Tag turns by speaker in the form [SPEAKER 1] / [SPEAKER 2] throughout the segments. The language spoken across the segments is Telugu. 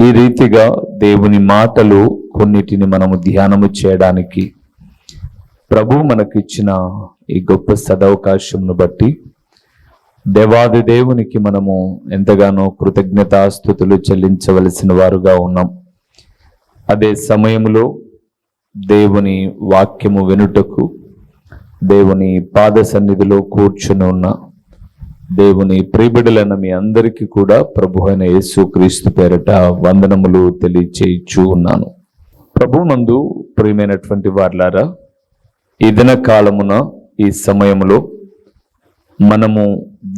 [SPEAKER 1] ఈ రీతిగా దేవుని మాటలు కొన్నిటిని మనము ధ్యానము చేయడానికి ప్రభు మనకిచ్చిన ఈ గొప్ప సదవకాశంను బట్టి దేవాది దేవునికి మనము ఎంతగానో కృతజ్ఞతాస్థుతులు చెల్లించవలసిన వారుగా ఉన్నాం. అదే సమయంలో దేవుని వాక్యము వినుటకు దేవుని పాద సన్నిధిలో కూర్చుని ఉన్న దేవుని ప్రియబిడలైన మీ అందరికీ కూడా ప్రభు అయిన యేసు క్రీస్తు పేరట వందనములు తెలియచేయచ్చు ఉన్నాను. ప్రభు నందు ప్రియమైనటువంటి వార్లారా ఈ దిన కాలమున ఈ సమయంలో మనము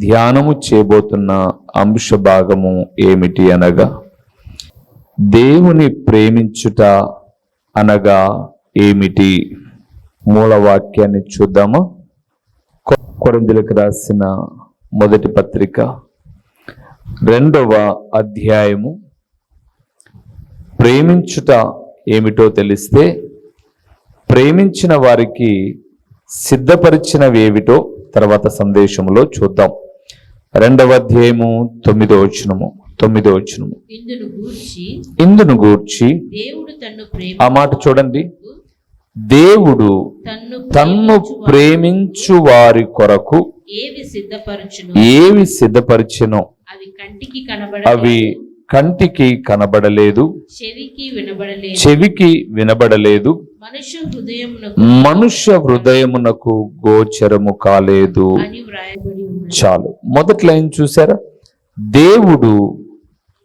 [SPEAKER 1] ధ్యానము చేయబోతున్న అంశ భాగము ఏమిటి అనగా దేవుని ప్రేమించుట అనగా ఏమిటి? మూల వాక్యాన్ని చూద్దామా కొరందులకు రాసిన మొదటి పత్రిక. రెండవ అధ్యాయము. ప్రేమించుట ఏమిటో తెలిస్తే ప్రేమించిన వారికి సిద్ధపరిచినవి ఏమిటో తర్వాత సందేశములో చూద్దాం. రెండవ అధ్యాయము తొమ్మిదో వచనము తొమ్మిదో వచనము.
[SPEAKER 2] ఇందును గూర్చి
[SPEAKER 1] ఆ మాట చూడండి. దేవుడు
[SPEAKER 2] తన్ను ప్రేమించు
[SPEAKER 1] వారి కొరకు
[SPEAKER 2] ఏవి సిద్ధపరచును?
[SPEAKER 1] ఏవి సిద్ధపరిచెనో
[SPEAKER 2] అవి కంటికి కనబడ
[SPEAKER 1] అవి కంటికి కనబడలేదు.
[SPEAKER 2] చెవికి వినబడలేదు.
[SPEAKER 1] చెవికి వినబడలేదు.
[SPEAKER 2] మనుష్య హృదయమునకు
[SPEAKER 1] మనుష్య హృదయమునకు గోచరము కాలేదు. చాలు. మొదటి లైన్ చూసారా? దేవుడు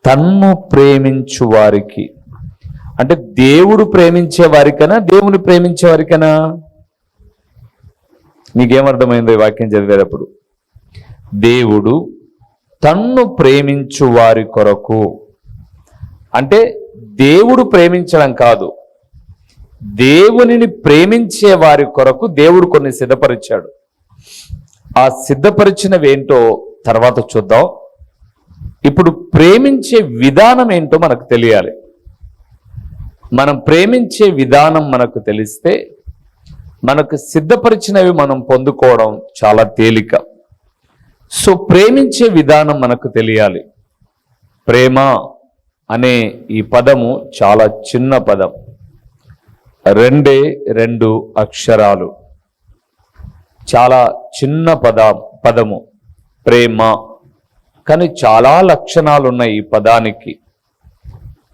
[SPEAKER 1] తన్ను ప్రేమించు వారికి. అంటే దేవుడు ప్రేమించే వారికనా దేవుని ప్రేమించే వారికనా నీకేమర్థమైందో ఈ వాక్యం చదివేటప్పుడు? దేవుడు తన్ను ప్రేమించు వారి కొరకు. అంటే దేవుడు ప్రేమించడం కాదు. దేవునిని ప్రేమించే వారి కొరకు దేవుడు కొన్ని సిద్ధపరిచాడు. ఆ సిద్ధపరిచినవి ఏంటో తర్వాత చూద్దాం. ఇప్పుడు ప్రేమించే విధానం ఏంటో మనకు తెలియాలి. మనం ప్రేమించే విధానం మనకు తెలిస్తే మనకు సిద్ధపరిచినవి మనం పొందుకోవడం చాలా తేలిక. సో ప్రేమించే విధానం మనకు తెలియాలి. ప్రేమ అనే ఈ పదము చాలా చిన్న పదం. రెండే రెండు అక్షరాలు. చాలా చిన్న పద పదము. ప్రేమ. కానీ చాలా లక్షణాలు ఉన్నాయి ఈ పదానికి.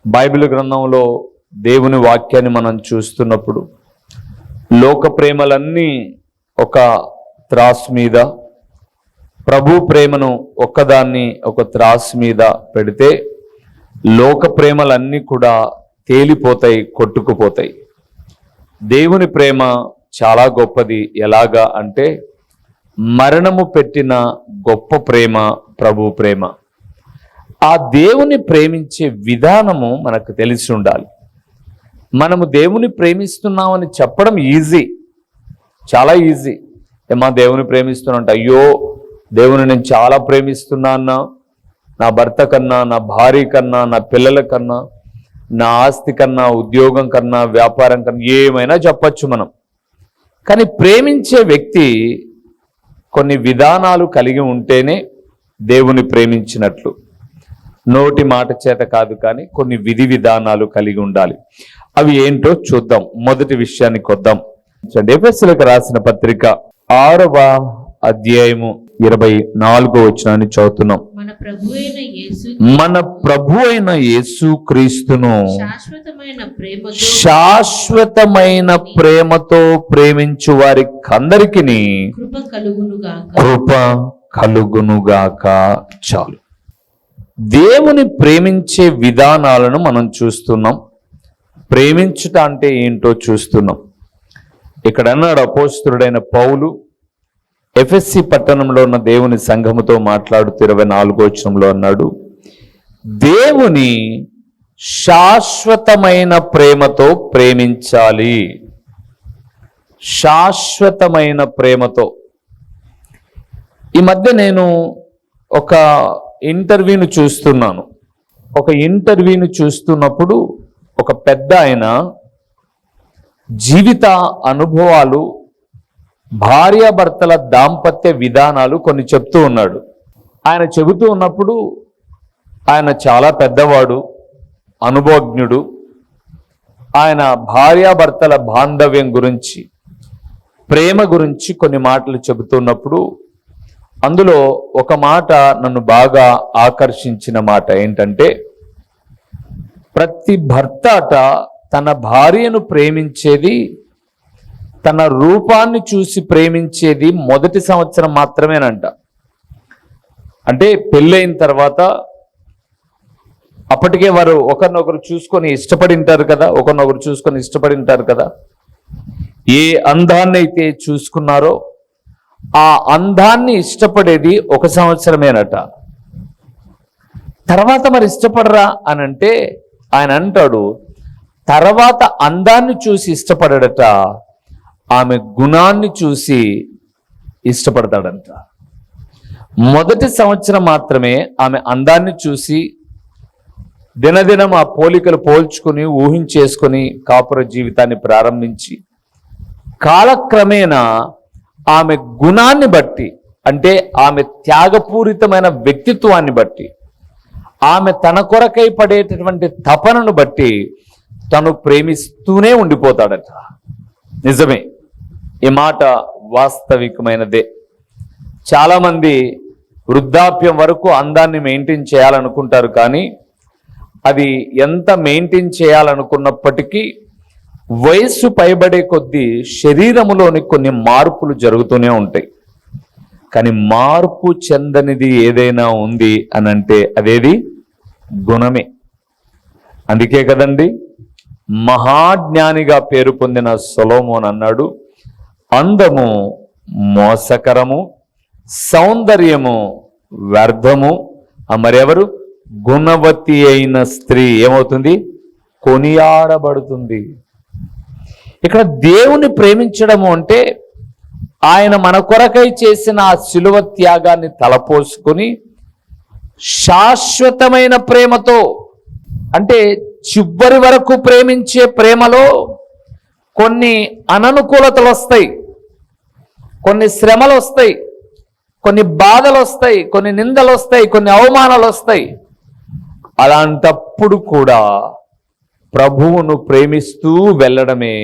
[SPEAKER 1] బైబిల్ గ్రంథంలో దేవుని వాక్యాన్ని మనం చూస్తున్నప్పుడు లోక ప్రేమలన్నీ ఒక త్రాస్ మీద ప్రభు ప్రేమను ఒక్కదాన్ని ఒక త్రాస్ మీద పెడితే లోక ప్రేమలన్నీ కూడా తేలిపోతాయి కొట్టుకుపోతాయి. దేవుని ప్రేమ చాలా గొప్పది. ఎలాగా అంటే మరణము పెట్టిన గొప్ప ప్రేమ ప్రభు ప్రేమ. ఆ దేవుని ప్రేమించే విధానము మనకు తెలిసి ఉండాలి. మనము దేవుని ప్రేమిస్తున్నామని చెప్పడం ఈజీ. చాలా ఈజీ. ఏమా దేవుని ప్రేమిస్తున్నా అయ్యో దేవుని నేను చాలా ప్రేమిస్తున్నా నా భర్త కన్నా నా భార్య కన్నా నా పిల్లల కన్నా నా ఆస్తి కన్నా ఉద్యోగం కన్నా వ్యాపారం కన్నా ఏమైనా చెప్పచ్చు మనం. కానీ ప్రేమించే వ్యక్తి కొన్ని విధానాలు కలిగి ఉంటేనే దేవుని ప్రేమించినట్లు. నోటి మాట చేత కాదు కానీ కొన్ని విధి విధానాలు కలిగి ఉండాలి. అవి ఏంటో చూద్దాం. మొదటి విషయానికి వద్దాం. ఎఫెస్లకు రాసిన పత్రిక ఆరవ అధ్యాయము ఇరవై నాలుగో వచనాన్ని చదువుతున్నాం.
[SPEAKER 2] మన ప్రభు అయిన యేసు
[SPEAKER 1] క్రీస్తును
[SPEAKER 2] శాశ్వతమైన ప్రేమతో
[SPEAKER 1] ప్రేమించు వారికందరికి
[SPEAKER 2] కృప కలుగునుగాక.
[SPEAKER 1] చాలు. దేవుని ప్రేమించే విధానాలను మనం చూస్తున్నాం. ప్రేమించుట అంటే ఏంటో చూస్తున్నాం. ఇక్కడ అన్నాడు అపోస్తుడైన పౌలు ఎఫ్ఎస్సి పట్టణంలో ఉన్న దేవుని సంఘముతో మాట్లాడుతూ ఇరవై నాలుగో అన్నాడు దేవుని శాశ్వతమైన ప్రేమతో ప్రేమించాలి. శాశ్వతమైన ప్రేమతో. ఈ మధ్య నేను ఒక ఇంటర్వ్యూను చూస్తున్నాను. ఒక ఇంటర్వ్యూను చూస్తున్నప్పుడు ఒక పెద్ద ఆయన జీవిత అనుభవాలు భార్యాభర్తల దాంపత్య విధానాలు కొన్ని చెప్తూ ఉన్నాడు. ఆయన చెబుతూ ఉన్నప్పుడు ఆయన చాలా పెద్దవాడు అనుభవజ్ఞుడు. ఆయన భార్యాభర్తల బాంధవ్యం గురించి ప్రేమ గురించి కొన్ని మాటలు చెబుతున్నప్పుడు అందులో ఒక మాట నన్ను బాగా ఆకర్షించిన మాట ఏంటంటే ప్రతి భర్త అట తన భార్యను ప్రేమించేది తన రూపాన్ని చూసి ప్రేమించేది మొదటి సంవత్సరం మాత్రమేనంట. అంటే పెళ్ళైన తర్వాత అప్పటికే వారు ఒకరినొకరు చూసుకొని ఇష్టపడి ఉంటారు కదా ఒకరినొకరు చూసుకొని ఇష్టపడి ఉంటారు కదా ఏ అందాన్ని అయితే చూసుకున్నారో ఆ అందాన్ని ఇష్టపడేది ఒక సంవత్సరమేనట. తర్వాత మరి ఇష్టపడరా అని అంటే ఆయన అంటాడు తర్వాత అందాన్ని చూసి ఇష్టపడట ఆమె గుణాన్ని చూసి ఇష్టపడతాడంట. మొదటి సంవత్సరం మాత్రమే ఆమె అందాన్ని చూసి దినదినం ఆ పోలికలు పోల్చుకుని ఊహించేసుకొని కాపుర జీవితాన్ని ప్రారంభించి కాలక్రమేణా ఆమె గుణాన్ని బట్టి అంటే ఆమె త్యాగపూరితమైన వ్యక్తిత్వాన్ని బట్టి ఆమె తన కొరకై పడేటటువంటి తపనను బట్టి తను ప్రేమిస్తూనే ఉండిపోతాడట. నిజమే. ఈ మాట వాస్తవికమైనదే. చాలామంది వృద్ధాప్యం వరకు అందాన్ని మెయింటైన్ చేయాలనుకుంటారు కానీ అది ఎంత మెయింటైన్ చేయాలనుకున్నప్పటికీ వయస్సు పైబడే కొద్దీ శరీరములోని కొన్ని మార్పులు జరుగుతూనే ఉంటాయి. కానీ మార్పు చెందనిది ఏదైనా ఉంది అని అంటే అదేది? గుణమే. అందుకే కదండి మహాజ్ఞానిగా పేరు పొందిన సొలోమోన్ అన్నాడు అందము మోసకరము సౌందర్యము వ్యర్థము. ఆ మరెవరు? గుణవతి అయిన స్త్రీ. ఏమవుతుంది? కొనియాడబడుతుంది. ఇక్కడ దేవుని ప్రేమించడము అంటే ఆయన మన కొరకై చేసిన ఆ శిలువ త్యాగాన్ని తలపోసుకొని శాశ్వతమైన ప్రేమతో అంటే చివరి వరకు ప్రేమించే ప్రేమలో కొన్ని అననుకూలతలు వస్తాయి కొన్ని శ్రమలు వస్తాయి కొన్ని బాధలు వస్తాయి కొన్ని నిందలు వస్తాయి కొన్ని అవమానాలు వస్తాయి అలాంటప్పుడు కూడా ప్రభువును ప్రేమిస్తూ వెళ్ళడమే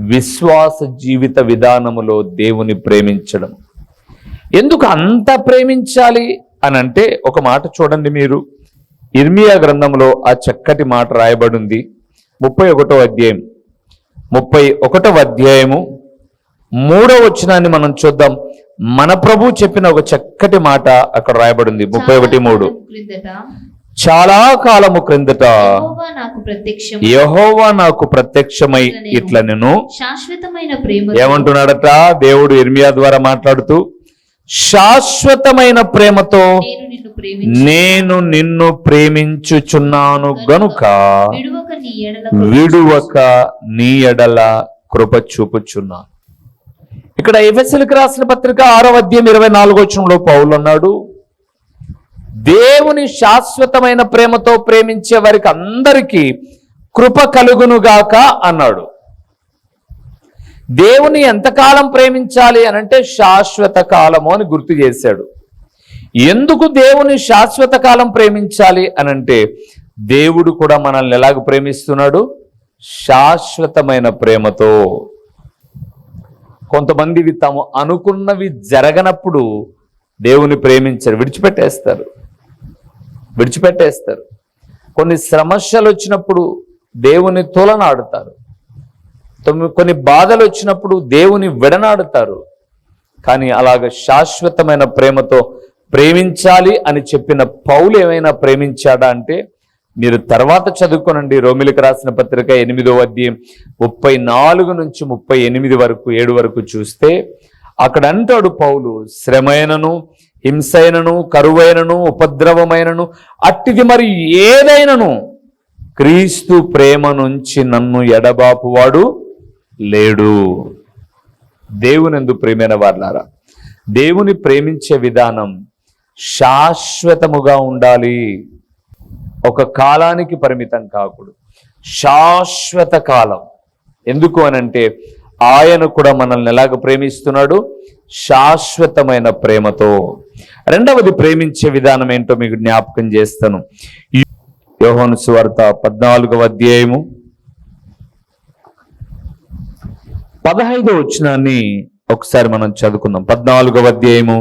[SPEAKER 1] విశ్వాస జీవిత విధానములో దేవుని ప్రేమించడం. ఎందుకు అంత ప్రేమించాలి అని అంటే ఒక మాట చూడండి మీరు. ఇర్మియా గ్రంథంలో ఆ చక్కటి మాట రాయబడింది. ముప్పై ఒకటో అధ్యాయం. ముప్పై ఒకటో అధ్యాయము మూడో వచనాన్ని మనం చూద్దాం. మన ప్రభు చెప్పిన ఒక చక్కటి మాట అక్కడ రాయబడింది. ముప్పై ఒకటి మూడు. చాలా కాలము క్రిందట
[SPEAKER 2] యెహోవా నాకు ప్రత్యక్షం
[SPEAKER 1] యహోవా నాకు ప్రత్యక్షమై ఇట్లా నేను
[SPEAKER 2] శాశ్వతమైన ప్రేమ
[SPEAKER 1] ఏమంటున్నాడట? దేవుడు ఇర్మియా ద్వారా మాట్లాడుతూ శాశ్వతమైన ప్రేమతో
[SPEAKER 2] నేను నిన్ను ప్రేమించి
[SPEAKER 1] నేను నిన్ను ప్రేమించుచున్నాను గనుక
[SPEAKER 2] విడువక నీ ఎడల
[SPEAKER 1] విడువక నీ ఎడల కృప చూపుచున్నాను. ఇక్కడ ఎఫెసలకు రాసిన పత్రిక ఆరో అధ్యాయం ఇరవై నాలుగో పౌలు అన్నాడు దేవుని శాశ్వతమైన ప్రేమతో ప్రేమించే వారికి అందరికీ కృప కలుగునుగాక అన్నాడు. దేవుని ఎంతకాలం ప్రేమించాలి అని అంటే శాశ్వత కాలము అని గుర్తు చేశాడు. ఎందుకు దేవుని శాశ్వత కాలం ప్రేమించాలి అనంటే దేవుడు కూడా మనల్ని ఎలాగ ప్రేమిస్తున్నాడు? శాశ్వతమైన ప్రేమతో. కొంతమందివి తాము అనుకున్నవి జరగనప్పుడు దేవుని ప్రేమించరు విడిచిపెట్టేస్తారు. విడిచిపెట్టేస్తారు. కొన్ని సమస్యలు వచ్చినప్పుడు దేవుని తోలనాడుతారు. కొన్ని బాధలు వచ్చినప్పుడు దేవుని విడనాడుతారు. కానీ అలాగ శాశ్వతమైన ప్రేమతో ప్రేమించాలి అని చెప్పిన పౌలు ఏమైనా ప్రేమించాడా అంటే మీరు తర్వాత చదువుకోనండి. రోమిలికి రాసిన పత్రిక ఎనిమిదో అధ్యాయం ముప్పై నాలుగు నుంచి ముప్పై ఎనిమిది వరకు ఏడు వరకు చూస్తే అక్కడ అంటాడు పౌలు శ్రమైనను హింసైనను కరువైనను ఉపద్రవమైనను అట్టిది మరి ఏదైనను క్రీస్తు ప్రేమ నుంచి నన్ను ఎడబాపువాడు లేడు. దేవునందు ప్రేమైన వాళ్ళారా దేవుని ప్రేమించే విధానం శాశ్వతముగా ఉండాలి. ఒక కాలానికి పరిమితం కాకూడదు. శాశ్వత కాలం. ఎందుకు అనంటే ఆయన కూడా మనల్ని ఎలాగ ప్రేమిస్తున్నాడు? శాశ్వతమైన ప్రేమతో. రెండవది ప్రేమించే విధానం ఏంటో మీకు జ్ఞాపకం చేస్తాను. యోహాను సువార్త పద్నాలుగవ అధ్యాయము పదహైదో వచనాన్ని ఒకసారి మనం చదువుకుందాం. పద్నాలుగవ అధ్యాయము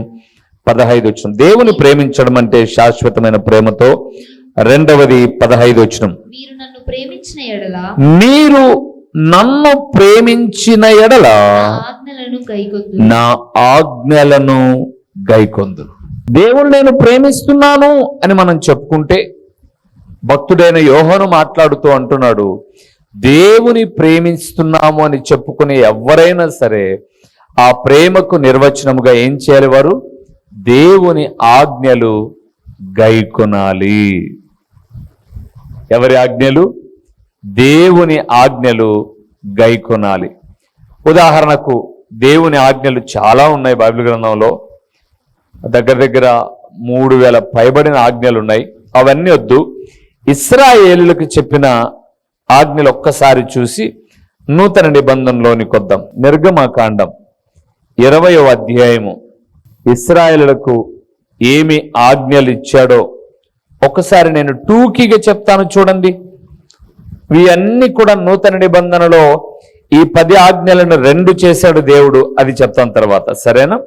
[SPEAKER 1] పదహైదు వచనం. దేవుని ప్రేమించడం అంటే శాశ్వతమైన ప్రేమతో రెండవది పదహైదు వచనం.
[SPEAKER 2] మీరు నన్ను ప్రేమించిన ఎడల
[SPEAKER 1] మీరు నన్ను ప్రేమించిన ఎడల
[SPEAKER 2] నా ఆజ్ఞలను
[SPEAKER 1] గైకొందును దేవుడు నేను ప్రేమిస్తున్నాను అని మనం చెప్పుకుంటే భక్తుడైన యోహను మాట్లాడుతూ అంటున్నాడు దేవుని ప్రేమిస్తున్నాము అని చెప్పుకునే ఎవరైనా సరే ఆ ప్రేమకు నిర్వచనముగా ఏం చేయాలి వారు? దేవుని ఆజ్ఞలు గైకొనాలి. ఎవరి ఆజ్ఞలు? దేవుని ఆజ్ఞలు గైకొనాలి. ఉదాహరణకు దేవుని ఆజ్ఞలు చాలా ఉన్నాయి బైబిల్ గ్రంథంలో. దగ్గర దగ్గర మూడు వేల పైబడిన ఆజ్ఞలు ఉన్నాయి. అవన్నీ వద్దు. ఇస్రాయేలులకు చెప్పిన ఆజ్ఞలు ఒక్కసారి చూసి నూతన నిబంధనలోని కొద్దాం. నిర్గమకాండం ఇరవయో అధ్యాయము. ఇస్రాయేలులకు ఏమి ఆజ్ఞలు ఇచ్చాడో ఒకసారి నేను టూకీగా చెప్తాను చూడండి. ఇవన్నీ కూడా నూతన నిబంధనలో ఈ పది ఆజ్ఞలను రెండు చేశాడు దేవుడు. అది చెప్తాను తర్వాత. సరేనా?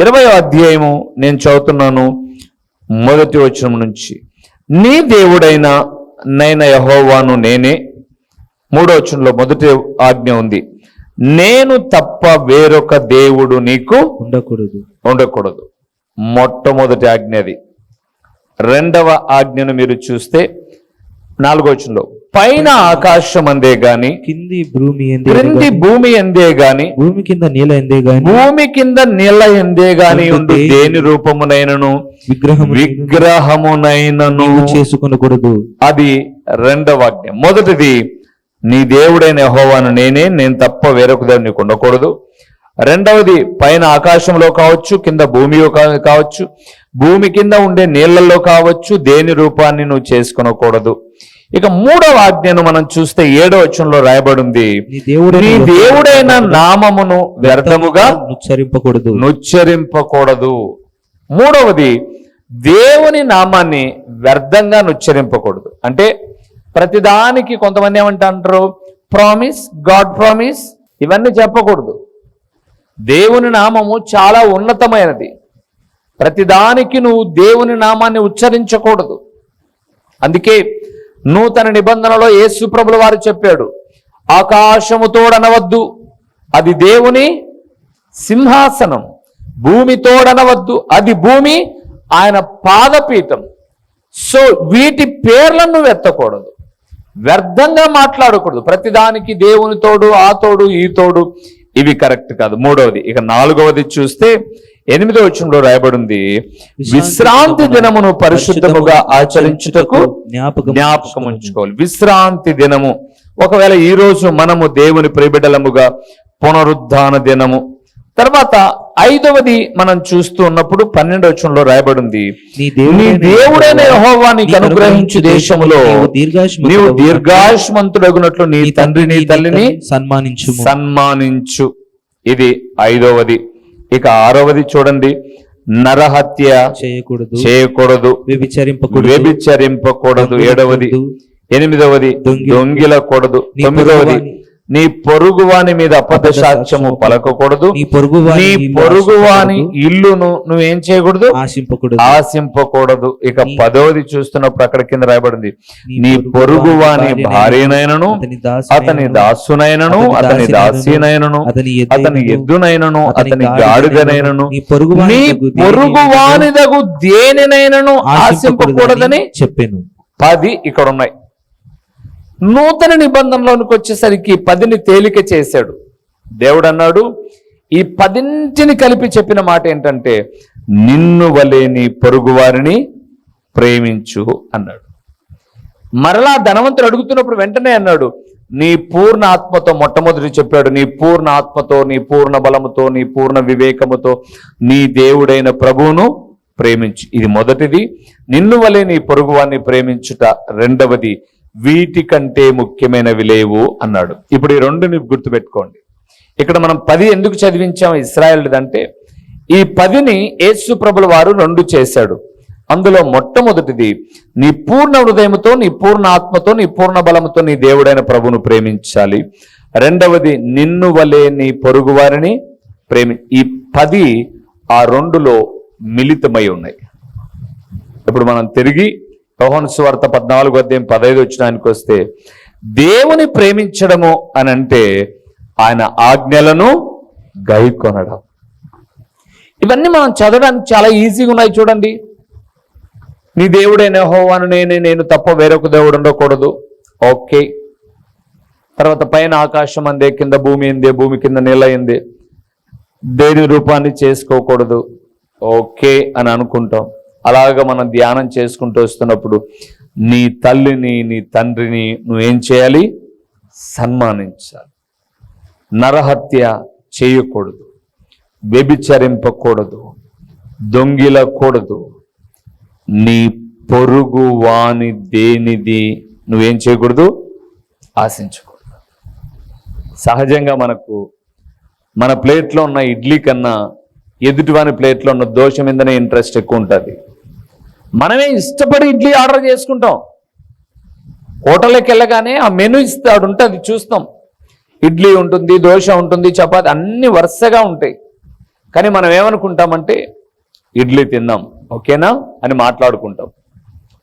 [SPEAKER 1] ఇరవయో అధ్యాయము నేను చదువుతున్నాను మొదటి వచనం నుంచి. నీ దేవుడైన నైన యహోవాను నేనే. మూడో వచనంలో మొదటి ఆజ్ఞ ఉంది. నేను తప్ప వేరొక దేవుడు నీకు
[SPEAKER 3] ఉండకూడదు.
[SPEAKER 1] ఉండకూడదు. మొట్టమొదటి ఆజ్ఞ అది. రెండవ ఆజ్ఞను మీరు చూస్తే నాలుగో వచనంలో. పైన ఆకాశం అందే గాని
[SPEAKER 3] కింది భూమి ఎందే
[SPEAKER 1] క్రింది భూమి ఎందే గాని
[SPEAKER 3] భూమి కింద నీల ఎందే గాని
[SPEAKER 1] భూమి కింద నీళ్ళ ఎందే గాని ఉండు దేని రూపమునైనను?
[SPEAKER 3] విగ్రహము
[SPEAKER 1] విగ్రహమునైనను.
[SPEAKER 3] చేసుకొనకూడదు.
[SPEAKER 1] అది రెండవ ఆజ్ఞ. మొదటిది నీ దేవుడైన యెహోవాను నేనే నేను తప్ప వేరొక దేవుడు నీకు ఉండకూడదు రెండవది పైన ఆకాశంలో కావచ్చు కింద భూమిలో కావచ్చు భూమి కింద ఉండే నీళ్ళలో కావచ్చు దేని రూపాన్ని నువ్వు చేసుకొనకూడదు. ఇక మూడవ ఆజ్ఞను మనం చూస్తే ఏడవ వచనంలో రాయబడింది.
[SPEAKER 3] నీ దేవుడైన
[SPEAKER 1] నామమును వ్యర్థముగా
[SPEAKER 3] ఉచ్చరింపకూడదు
[SPEAKER 1] నుచ్చరింపకూడదు మూడవది దేవుని నామాన్ని వ్యర్థంగా నుచ్చరింపకూడదు అంటే ప్రతిదానికి కొంతమంది ఏమంటారు ప్రామిస్ గాడ్ ప్రామిస్ ఇవన్నీ చెప్పకూడదు. దేవుని నామము చాలా ఉన్నతమైనది. ప్రతిదానికి నువ్వు దేవుని నామాన్ని ఉచ్చరించకూడదు. అందుకే నూతన నిబంధనలో ఏసుప్రభుల వారు చెప్పాడు ఆకాశము తోడనవద్దు అది దేవుని సింహాసనం. భూమి తోడనవద్దు అది భూమి ఆయన పాదపీఠం. సో వీటి పేర్లను నువ్వు ఎత్తకూడదు. వ్యర్థంగా మాట్లాడకూడదు. ప్రతిదానికి దేవుని తోడు ఆ తోడు ఈ తోడు ఇవి కరెక్ట్ కాదు. మూడవది ఇక నాలుగవది చూస్తే ఎనిమిదవ వచనంలో రాయబడింది విశ్రాంతి దినమును పరిశుద్ధముగా ఆచరించుటకు
[SPEAKER 3] జ్ఞాపకం
[SPEAKER 1] జ్ఞాపకం ఉంచుకోవాలి. విశ్రాంతి దినము. ఒకవేళ ఈ రోజు మనము దేవుని ప్రియబిడ్డలముగా పునరుద్ధాన దినము. తర్వాత ఐదవది మనం చూస్తూ ఉన్నప్పుడు పన్నెండవ వచనంలో రాయబడింది
[SPEAKER 3] నీ
[SPEAKER 1] దేవుడైన యెహోవా నీకు అనుగ్రహించు దేశములో
[SPEAKER 3] నీవు దీర్ఘాయుష్మంతుడవు.
[SPEAKER 1] నీవు దీర్ఘాయుష్మంతుడగునట్లు నీ తండ్రి నీ తల్లిని
[SPEAKER 3] సన్మానించు
[SPEAKER 1] సన్మానించు. ఇది ఐదవది. ఇక ఆరవది చూడండి నరహత్య
[SPEAKER 3] చేయకూడదు
[SPEAKER 1] చేయకూడదు
[SPEAKER 3] వ్యభిచరింపకూడదు
[SPEAKER 1] వ్యభిచరింపకూడదు ఏడవది ఎనిమిదవది
[SPEAKER 3] దొంగి-
[SPEAKER 1] దొంగిలకూడదు తొమ్మిదవది నీ పొరుగువాని మీద అబద్ధ సాక్ష్యము పలకకూడదు.
[SPEAKER 3] నీ పొరుగువాని
[SPEAKER 1] నీ పొరుగువాని. ఇల్లును నువ్వేం చేయకూడదు
[SPEAKER 3] ఆశింపకూడదు.
[SPEAKER 1] ఆశింపకూడదు. ఇక పదవది చూస్తున్నప్పుడు అక్కడ కింద రాయబడింది. నీ పొరుగువాని భార్యనైనను
[SPEAKER 3] అతని దాసి
[SPEAKER 1] అతని దాసునైనను అతని దాసీనైనను
[SPEAKER 3] అతని
[SPEAKER 1] అతని ఎద్దునైనను అతని గాడిదనైనను
[SPEAKER 3] నీ పొరుగువాని
[SPEAKER 1] పొరుగువానిదగు దేనినైనను ఆశింపకూడదని
[SPEAKER 3] చెప్పాను.
[SPEAKER 1] పది ఇక్కడ ఉన్నాయి నూతన నిబంధనలోనికి వచ్చేసరికి పదిని తేలిక చేశాడు. దేవుడు అన్నాడు ఈ పదింటిని కలిపి చెప్పిన మాట ఏంటంటే నిన్ను వలే నీ పొరుగువారిని ప్రేమించు అన్నాడు. మరలా ధనవంతుడు అడుగుతున్నప్పుడు వెంటనే అన్నాడు నీ పూర్ణ ఆత్మతో మొట్టమొదటి చెప్పాడు నీ పూర్ణ ఆత్మతో నీ పూర్ణ బలముతో నీ పూర్ణ వివేకముతో నీ దేవుడైన ప్రభువును ప్రేమించు. ఇది మొదటిది. నిన్ను వలే నీ పొరుగువాన్ని ప్రేమించుట రెండవది. వీటికంటే ముఖ్యమైనవి లేవు అన్నాడు. ఇప్పుడు ఈ రెండుని గుర్తుపెట్టుకోండి. ఇక్కడ మనం పది ఎందుకు చదివించాం ఇస్రాయల్దంటే ఈ పదిని యేసు ప్రభుల వారు రెండు చేశాడు. అందులో మొట్టమొదటిది నీ పూర్ణ హృదయముతో నీ పూర్ణ ఆత్మతో నీ పూర్ణ బలముతో నీ దేవుడైన ప్రభును ప్రేమించాలి. రెండవది నిన్ను వలే నీ పొరుగు వారిని ప్రేమి ఈ పది ఆ రెండులో మిళితమై ఉన్నాయి. ఇప్పుడు మనం తిరిగి యోహన్ సువార్త పద్నాలుగు అధ్యాయం పదహైదు వచ్చినానికి వస్తే దేవుని ప్రేమించడము అని అంటే ఆయన ఆజ్ఞలను గైకొనడం. ఇవన్నీ మనం చదవడానికి చాలా ఈజీగా ఉన్నాయి చూడండి. నీ దేవుడైన హోవాను నేనే నేను తప్ప వేరొక దేవుడు ఉండకూడదు. ఓకే. తర్వాత పైన ఆకాశం అందే కింద భూమి ఎందే భూమి కింద నీళ్ళ ఎందే దేని రూపాన్ని చేసుకోకూడదు. ఓకే అని అనుకుంటాం. అలాగ మనం ధ్యానం చేసుకుంటూ వస్తున్నప్పుడు నీ తల్లిని నీ తండ్రిని నువ్వేం చేయాలి? సన్మానించాలి. నరహత్య చేయకూడదు. వ్యభిచరింపకూడదు. దొంగిలకూడదు. నీ పొరుగు వాని దేనిది నువ్వేం చేయకూడదు? ఆశించకూడదు. సహజంగా మనకు మన ప్లేట్లో ఉన్న ఇడ్లీ కన్నా ఎదుటివాని ప్లేట్లో ఉన్న దోశ మీదనే ఇంట్రెస్ట్ ఎక్కువ ఉంటుంది. మనమే ఇష్టపడి ఇడ్లీ ఆర్డర్ చేసుకుంటాం. హోటల్కి వెళ్ళగానే ఆ మెనూ ఇస్తాడు ఉంటుంది చూస్తాం. ఇడ్లీ ఉంటుంది దోశ ఉంటుంది చపాతి అన్ని వరుసగా ఉంటాయి. కానీ మనం ఏమనుకుంటామంటే ఇడ్లీ తిందాం ఓకేనా అని మాట్లాడుకుంటాం.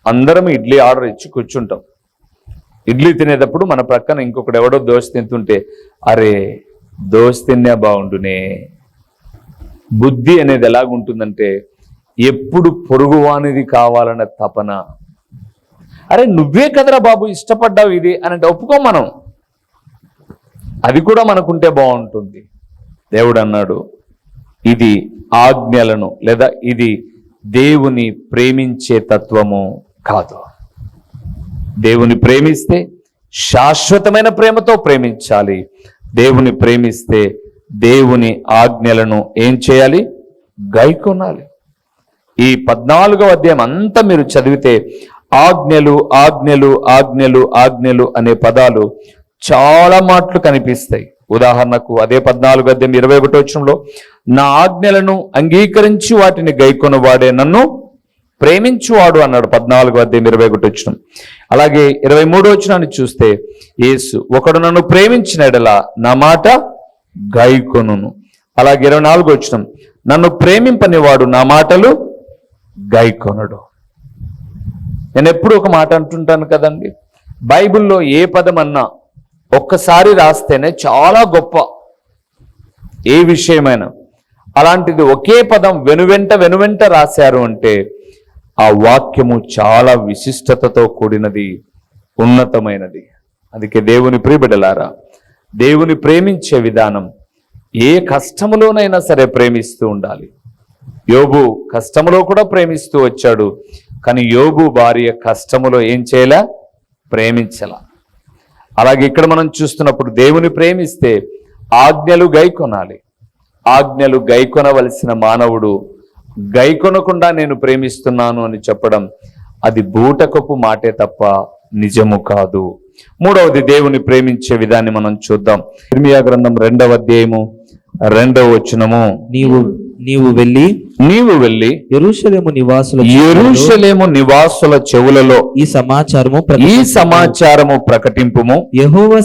[SPEAKER 1] అందరం ఇడ్లీ ఆర్డర్ ఇచ్చి కూర్చుంటాం. ఇడ్లీ తినేటప్పుడు మన ప్రక్కన ఇంకొకడు ఎవడో దోశ తింటుంటే అరే దోశ తిన్నా బాగుండునే. బుద్ధి అనేది ఎలాగుంటుందంటే ఎప్పుడు పొరుగువానిది కావాలన్న తపన. అరే నువ్వే కదరా బాబు ఇష్టపడ్డావు ఇది అని అంటే మనం. అది కూడా మనకుంటే బాగుంటుంది. దేవుడు అన్నాడు ఇది ఆజ్ఞలను లేదా ఇది దేవుని ప్రేమించే తత్వము కాదు. దేవుని ప్రేమిస్తే శాశ్వతమైన ప్రేమతో ప్రేమించాలి. దేవుని ప్రేమిస్తే దేవుని ఆజ్ఞలను ఏం చేయాలి? గైకొనాలి. ఈ పద్నాలుగవ అధ్యాయం అంతా మీరు చదివితే ఆజ్ఞలు ఆజ్ఞలు ఆజ్ఞలు ఆజ్ఞలు అనే పదాలు చాలా మాటలు కనిపిస్తాయి. ఉదాహరణకు అదే పద్నాలుగు అధ్యాయం ఇరవై ఒకటో వచ్చంలో నా ఆజ్ఞలను అంగీకరించి వాటిని గైకొనవాడే నన్ను ప్రేమించువాడు అన్నాడు పద్నాలుగు అధ్యాయం ఇరవై ఒకటి వచ్చిన అలాగే ఇరవై మూడో వచ్చినాన్ని చూస్తే యేసు ఒకడు నన్ను ప్రేమించినడలా నా మాట గైకొనును. అలాగే ఇరవై నాలుగు వచ్చిన నన్ను ప్రేమింపనివాడు నా మాటలు గైకొనడు నేను ఎప్పుడు ఒక మాట అంటుంటాను కదండి. బైబిల్లో ఏ పదం అన్నా ఒక్కసారి రాస్తేనే చాలా గొప్ప ఏ విషయమైనా. అలాంటిది ఒకే పదం వెనువెంట వెనువెంట రాశారు అంటే ఆ వాక్యము చాలా విశిష్టతతో కూడినది ఉన్నతమైనది. అందుకే దేవుని ప్రియబిడలారా దేవుని ప్రేమించే విధానం ఏ కష్టములోనైనా సరే ప్రేమిస్తూ ఉండాలి. యోబు కష్టములో కూడా ప్రేమిస్తూ వచ్చాడు కానీ యోబు భార్య కష్టములో ఏం చేయలే? ప్రేమించలా. అలాగే ఇక్కడ మనం చూస్తున్నప్పుడు దేవుని ప్రేమిస్తే ఆజ్ఞలు గైకొనాలి ఆజ్ఞలు గైకొనవలసిన మానవుడు గైకొనకుండా నేను ప్రేమిస్తున్నాను అని చెప్పడం అది బూటకపు మాటే తప్ప నిజము కాదు. మూడవది దేవుని ప్రేమించే విధాన్ని మనం చూద్దాం. ఇర్మియా గ్రంథం రెండవ అధ్యాయము రెండవ వచనము.
[SPEAKER 3] నీవు నీవు వెళ్ళి
[SPEAKER 1] నీవు వెళ్ళి
[SPEAKER 3] ఎరుషలేము నివాసుల
[SPEAKER 1] ఎరుషలేము నివాసుల చెవులలో
[SPEAKER 3] ఈ సమాచారము
[SPEAKER 1] ఈ సమాచారము ప్రకటింపుము.
[SPEAKER 3] యహోవా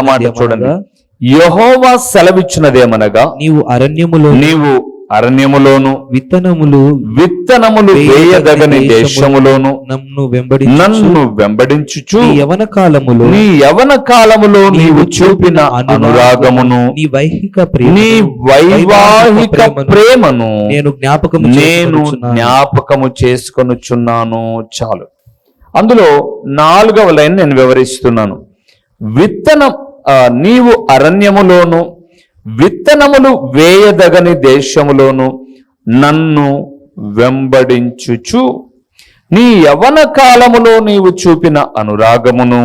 [SPEAKER 1] మాట చూడండి. యహోవా సెలవిచ్చినదేమనగా
[SPEAKER 3] నీవు అరణ్యములో
[SPEAKER 1] నీవు అరణ్యములోను
[SPEAKER 3] విత్తనములు
[SPEAKER 1] విత్తనములు వేయదగని దేశములోను
[SPEAKER 3] నన్ను వెంబడి
[SPEAKER 1] నన్ను వెంబడించుచు
[SPEAKER 3] యవన కాలములో
[SPEAKER 1] నీ యవన కాలములో నీవు చూపిన అనురాగమును
[SPEAKER 3] నీ వైహిక ప్రేమ
[SPEAKER 1] నీ వైవాహిక ప్రేమను
[SPEAKER 3] నేను జ్ఞాపకము
[SPEAKER 1] నేను. జ్ఞాపకము చేసుకొనుచున్నాను చాలు అందులో నాలుగవ లైన్ నేను వివరిస్తున్నాను విత్తనం నీవు అరణ్యములోను విత్తనములు వేయదగని దేశములోను నన్ను వెంబడించుచు. నీ యవన కాలములో నీవు చూపిన అనురాగమును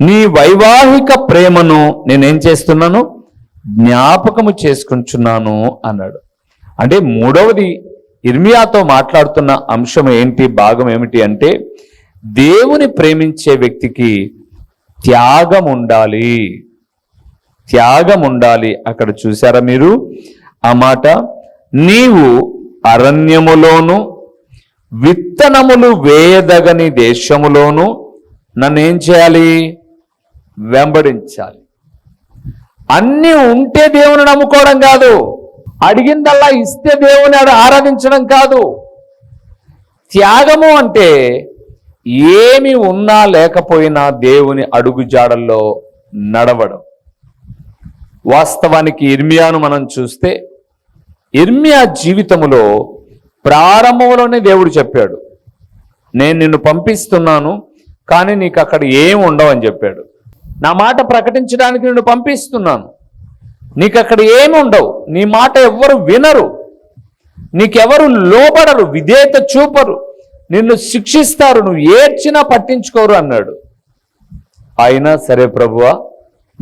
[SPEAKER 1] నీ వైవాహిక ప్రేమను నేనేం చేస్తున్నాను? జ్ఞాపకము చేసుకుంటున్నాను అన్నాడు. అంటే మూడవది ఇర్మియాతో మాట్లాడుతున్న అంశం ఏంటి భాగం ఏమిటి అంటే దేవుని ప్రేమించే వ్యక్తికి త్యాగం ఉండాలి. త్యాగం ఉండాలి అక్కడ చూసారా మీరు? ఆ మాట నీవు అరణ్యములోను విత్తనములు వేయదగని దేశములోను ఏం చేయాలి? వెంబడించాలి. అన్నీ ఉంటే దేవుని నమ్ముకోవడం కాదు. అడిగిందల్లా ఇస్తే దేవుని ఆరాధించడం కాదు. త్యాగము అంటే ఏమి ఉన్నా లేకపోయినా దేవుని అడుగుజాడల్లో నడవడం. వాస్తవానికి ఇర్మియాను మనం చూస్తే ఇర్మియా జీవితములో ప్రారంభంలోనే దేవుడు చెప్పాడు నేను నిన్ను పంపిస్తున్నాను కానీ నీకు అక్కడ ఏం ఉండవని చెప్పాడు. నా మాట ప్రకటించడానికి నిన్ను పంపిస్తున్నాను నీకు అక్కడ ఏమి ఉండవు నీ మాట ఎవ్వరు వినరు నీకెవరు లోబడరు విధేయత చూపరు నిన్ను శిక్షిస్తారు నువ్వు ఏడ్చినా పట్టించుకోరు అన్నాడు. అయినా సరే ప్రభువా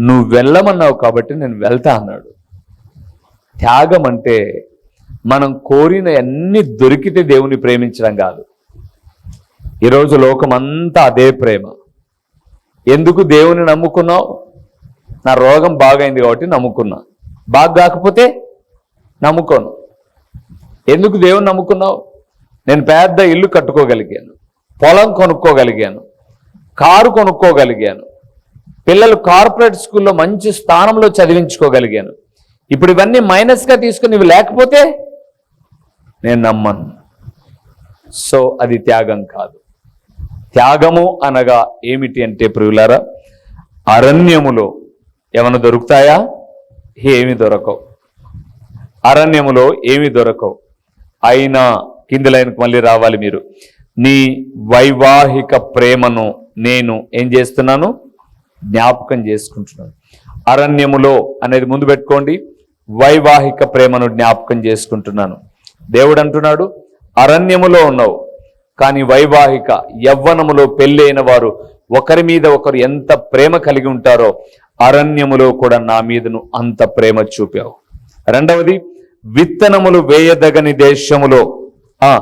[SPEAKER 1] నువ్వు వెళ్ళమన్నావు కాబట్టి నేను వెళ్తా అన్నాడు. త్యాగం అంటే మనం కోరిన అన్ని దొరికితే దేవుని ప్రేమించడం కాదు. ఈరోజు లోకమంతా అదే ప్రేమ. ఎందుకు దేవుని నమ్ముకున్నావు? నా రోగం బాగైంది కాబట్టి నమ్ముకున్నా. బాగా కాకపోతే నమ్ముకోను. ఎందుకు దేవుని నమ్ముకున్నావు? నేను పెద్ద ఇల్లు కట్టుకోగలిగాను. పొలం కొనుక్కోగలిగాను. కారు కొనుక్కోగలిగాను. పిల్లలు కార్పొరేట్ స్కూల్లో మంచి స్థానంలో చదివించుకోగలిగాను. ఇప్పుడు ఇవన్నీ మైనస్గా తీసుకుని ఇవి లేకపోతే నేను నమ్మను. సో అది త్యాగం కాదు. త్యాగము అనగా ఏమిటి అంటే ప్రియులారా అరణ్యములో ఏమైనా దొరుకుతాయా? ఏమి దొరకవు. అరణ్యములో ఏమి దొరకవు. అయినా కింది లైన్కి మళ్ళీ రావాలి మీరు. నీ వైవాహిక ప్రేమను నేను ఏం చేస్తున్నాను? జ్ఞాపకం చేసుకుంటున్నాడు. అరణ్యములో అనేది ముందు పెట్టుకోండి. వైవాహిక ప్రేమను జ్ఞాపకం చేసుకుంటున్నాను. దేవుడు అంటున్నాడు అరణ్యములో ఉన్నావు కానీ వైవాహిక యవ్వనములో పెళ్ళైన వారు ఒకరి మీద ఒకరు ఎంత ప్రేమ కలిగి ఉంటారో అరణ్యములో కూడా నా మీదను అంత ప్రేమ చూపావు. రెండవది విత్తనములు వేయదగని దేశములో ఆ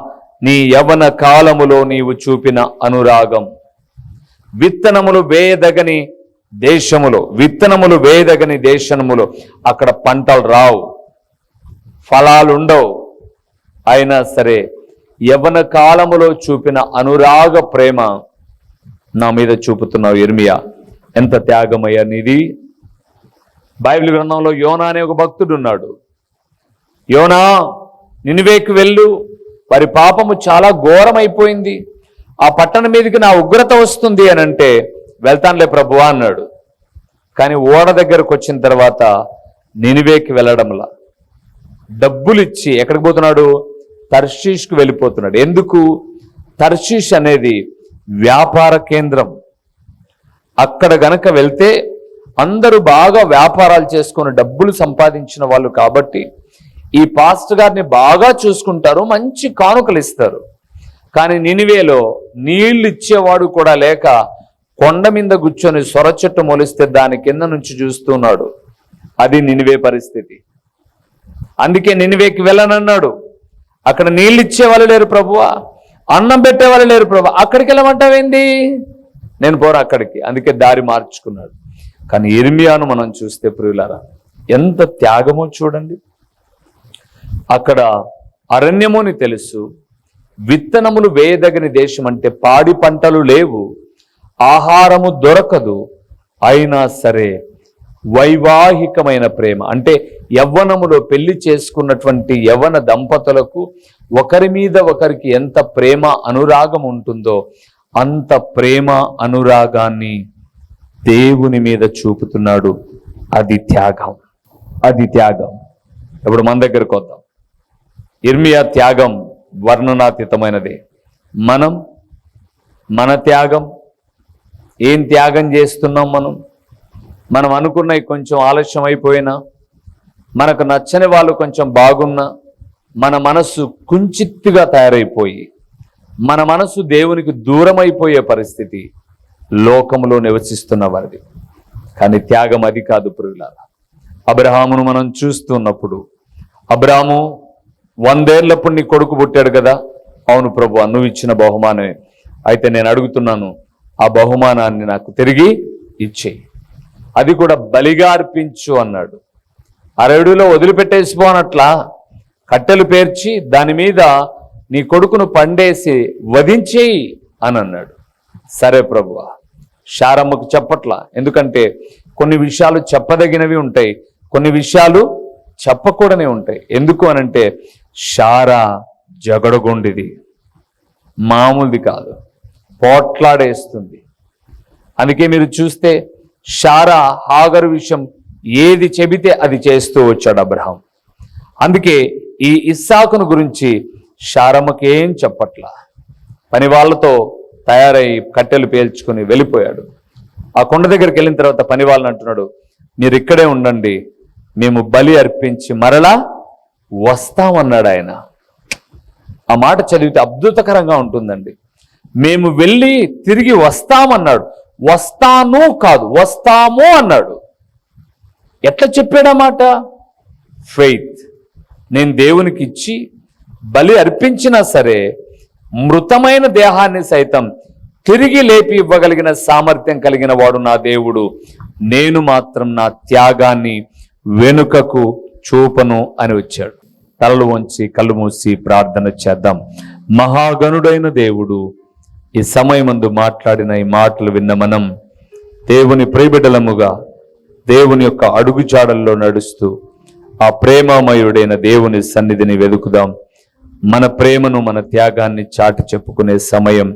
[SPEAKER 1] నీ యవన కాలములో నీవు చూపిన అనురాగం. విత్తనములు వేయదగని దేశములో విత్తనములు వేయదగని దేశములో అక్కడ పంటలు రావు. ఫలాలు ఉండవు అయినా సరే యవన కాలములో చూపిన అనురాగ ప్రేమ నా మీద చూపుతున్నావు ఎర్మియా ఎంత త్యాగమయ్యా నీది. బైబిల్ గ్రంథంలో యోనా అనే ఒక భక్తుడు ఉన్నాడు. యోనా నినివేకి వెళ్ళు. వారి పాపము చాలా ఘోరమైపోయింది. ఆ పట్టణం మీదకి నా ఉగ్రత వస్తుంది అని అంటే వెళ్తానులే ప్రభువా అన్నాడు. కానీ ఓడ దగ్గరకు వచ్చిన తర్వాత నినివేకి వెళ్ళడంలా. డబ్బులు ఇచ్చి ఎక్కడికి పోతున్నాడు? తర్షీష్కు వెళ్ళిపోతున్నాడు. ఎందుకు? తర్షీష్ అనేది వ్యాపార కేంద్రం. అక్కడ గనక వెళ్తే అందరూ బాగా వ్యాపారాలు చేసుకొని డబ్బులు సంపాదించిన వాళ్ళు కాబట్టి ఈ పాస్ట్ గారిని బాగా చూసుకుంటారు మంచి కానుకలు ఇస్తారు కానీ నినివేలో నీళ్ళు ఇచ్చేవాడు కూడా లేక కొండ మీద కూర్చొని సొర చెట్టు మొలిస్తే దాని కింద నుంచి చూస్తున్నాడు. అది నినివే పరిస్థితి. అందుకే నినివేకి వెళ్ళనన్నాడు. అక్కడ నీళ్ళు ఇచ్చేవాళ్ళు లేరు ప్రభువా. అన్నం పెట్టేవాళ్ళు లేరు ప్రభు. అక్కడికి వెళ్ళమంటావేంది? నేను పోరా అక్కడికి. అందుకే దారి మార్చుకున్నాడు. కానీ ఇర్మియాను మనం చూస్తే ప్రియులారా ఎంత త్యాగమో చూడండి. అక్కడ అరణ్యమోని తెలుసు. విత్తనములు వేయదగిన దేశం అంటే పాడి పంటలు లేవు. ఆహారము దొరకదు అయినా సరే వైవాహికమైన ప్రేమ. అంటే యవ్వనములో పెళ్ళి చేసుకున్నటువంటి యవ్వన దంపతులకు ఒకరి మీద ఒకరికి ఎంత ప్రేమ అనురాగం ఉంటుందో అంత ప్రేమ అనురాగాన్ని దేవుని మీద చూపుతున్నాడు. అది త్యాగం. అది త్యాగం. ఇప్పుడు మన దగ్గరకు వద్దాం. ఇర్మియా త్యాగం వర్ణనాతీతమైనదే. మనం మన త్యాగం ఏం త్యాగం చేస్తున్నాం మనం? మనం అనుకున్నవి కొంచెం ఆలస్యం అయిపోయినా మనకు నచ్చని వాళ్ళు కొంచెం బాగున్నా మన మనస్సు కుంచిత్తుగా తయారైపోయి మన మనసు దేవునికి దూరం అయిపోయే పరిస్థితి లోకములో నివసిస్తున్న వారిది. కానీ త్యాగం అది కాదు పురుగులారా అబ్రహామును మనం చూస్తున్నప్పుడు అబ్రాము వందేళ్ళప్పుడు నీ కొడుకు పుట్టాడు కదా? అవును ప్రభు నువ్వు ఇచ్చిన బహుమానమే. అయితే నేను అడుగుతున్నాను ఆ బహుమానాన్ని నాకు తిరిగి ఇచ్చేయి అది కూడా బలిగా అర్పించు అన్నాడు అరడులో వదిలిపెట్టేసిపో కట్టెలు పేర్చి దాని మీద నీ కొడుకును పండేసి వధించేయి అని అన్నాడు. సరే ప్రభువ శారమ్మకు చెప్పట్లా. ఎందుకంటే కొన్ని విషయాలు చెప్పదగినవి ఉంటాయి కొన్ని విషయాలు చెప్పకూడనే ఉంటాయి. ఎందుకు అనంటే శారా జగడగొండిది. మామూలుది కాదు. పోట్లాడేస్తుంది. అందుకే మీరు చూస్తే శారా హాగర్ విషయం ఏది చెబితే అది చేస్తూ వచ్చాడు అబ్రహాం. అందుకే ఈ ఇస్సాకును గురించి షారమ్మకేం చెప్పట్లా? పని వాళ్ళతో తయారై కట్టెలు పేల్చుకుని వెళ్ళిపోయాడు. ఆ కొండ దగ్గరికి వెళ్ళిన తర్వాత పని వాళ్ళని అంటున్నాడు మీరు ఇక్కడే ఉండండి మేము బలి అర్పించి మరలా వస్తామన్నాడు ఆయన. ఆ మాట చదివితే అద్భుతకరంగా ఉంటుందండి. మేము వెళ్ళి తిరిగి వస్తామన్నాడు. వస్తాను కాదు వస్తాము అన్నాడు. ఎట్లా చెప్పాడన్నమాట ఫెయిత్ నేను దేవునికి ఇచ్చి బలి అర్పించినా సరే మృతమైన దేహాన్ని సైతం తిరిగి లేపి ఇవ్వగలిగిన సామర్థ్యం కలిగిన వాడు నా దేవుడు. నేను మాత్రం నా త్యాగాన్ని వెనుకకు చూపను అని వచ్చాడు. తలలు వంచి కళ్ళు మూసి ప్రార్థన చేద్దాం. మహాగణుడైన దేవుడు ఈ సమయమందు మాట్లాడిన ఈ మాటలు విన్న మనం దేవుని ప్రేబిడలముగా దేవుని యొక్క అడుగుజాడల్లో నడుస్తూ ఆ ప్రేమమయుడైన దేవుని సన్నిధిని వెతుకుదాం మన ప్రేమను మన త్యాగాన్ని చాటి చెప్పుకునే సమయం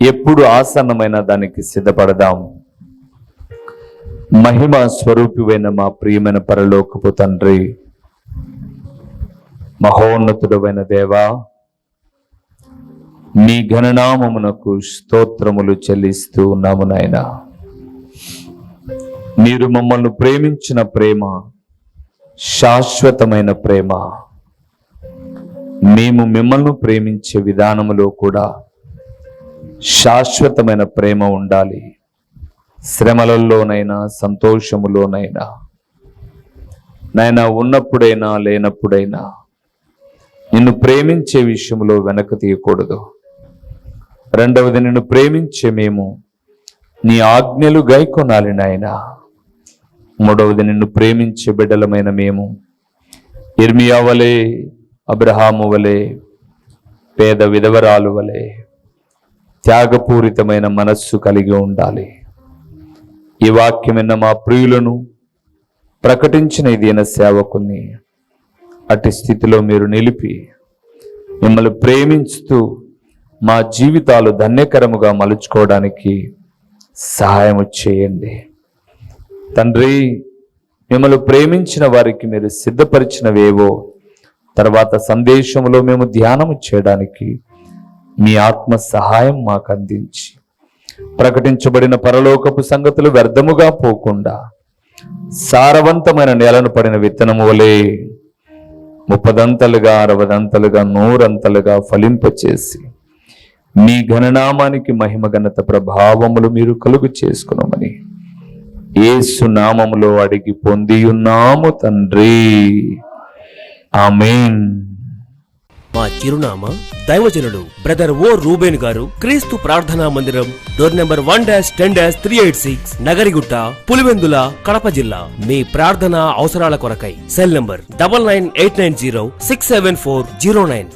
[SPEAKER 1] ఎప్పుడు ఆసన్నమైన దానికి సిద్ధపడదాం. మహిమ స్వరూపివైన మా ప్రియమైన పరలోకపు తండ్రి మహోన్నతుడమైన దేవా మీ ఘననామమునకు స్తోత్రములు చెల్లిస్తూ ఉన్నాము నాయన. మీరు మమ్మల్ని ప్రేమించిన ప్రేమ శాశ్వతమైన ప్రేమ మేము మిమ్మల్ని ప్రేమించే విధానములో కూడా శాశ్వతమైన ప్రేమ ఉండాలి. శ్రమలలోనైనా సంతోషములోనైనా నైనా ఉన్నప్పుడైనా లేనప్పుడైనా నిన్ను ప్రేమించే విషయంలో వెనక తీయకూడదు. రెండవది నిన్ను ప్రేమించే మేము. నీ ఆజ్ఞలు గైకొనాలి నాయన. మూడవది నిన్ను ప్రేమించే బిడ్డలమైన మేము. ఇర్మియా వలె అబ్రహాము వలె పేద విధవరాలు వలె త్యాగపూరితమైన మనస్సు కలిగి ఉండాలి. ఈ వాక్యమైన మా ప్రియులను ప్రకటించిన ఇదైన సేవకుని అటు స్థితిలో మీరు నిలిపి మిమ్మల్ని ప్రేమించుతూ మా జీవితాలు ధన్యకరముగా మలుచుకోవడానికి సహాయం చేయండి. తండ్రి మిమ్మల్ని ప్రేమించిన వారికి మీరు సిద్ధపరిచినవేవో తర్వాత సందేశంలో మేము ధ్యానము చేయడానికి మీ ఆత్మ సహాయం మాకు అందించి ప్రకటించబడిన పరలోకపు సంగతులు వ్యర్థముగా పోకుండా సారవంతమైన నేలను పడిన విత్తనము వలె ముప్పదంతలుగా అరవదంతలుగా నూరంతలుగా ఫలింపచేసి మీ ఘననామానికి మహిమ ఘనత ప్రభావములు మీరు కలుగు చేసుకున్నామని ఏసు నామములో అడిగి పొంది ఉన్నాము తండ్రి. ఆమెన్.
[SPEAKER 4] మా చిరునామా దైవజనుడు బ్రదర్ ఓ రూబేన్ గారు క్రీస్తు ప్రార్థనా మందిరం door number one dash ten dash three eight six Nagarigutta Pulivendula Kadapa జిల్లా. మీ ప్రార్థన అవసరాల కొరకై cell number double nine eight nine zero six seven four zero nine.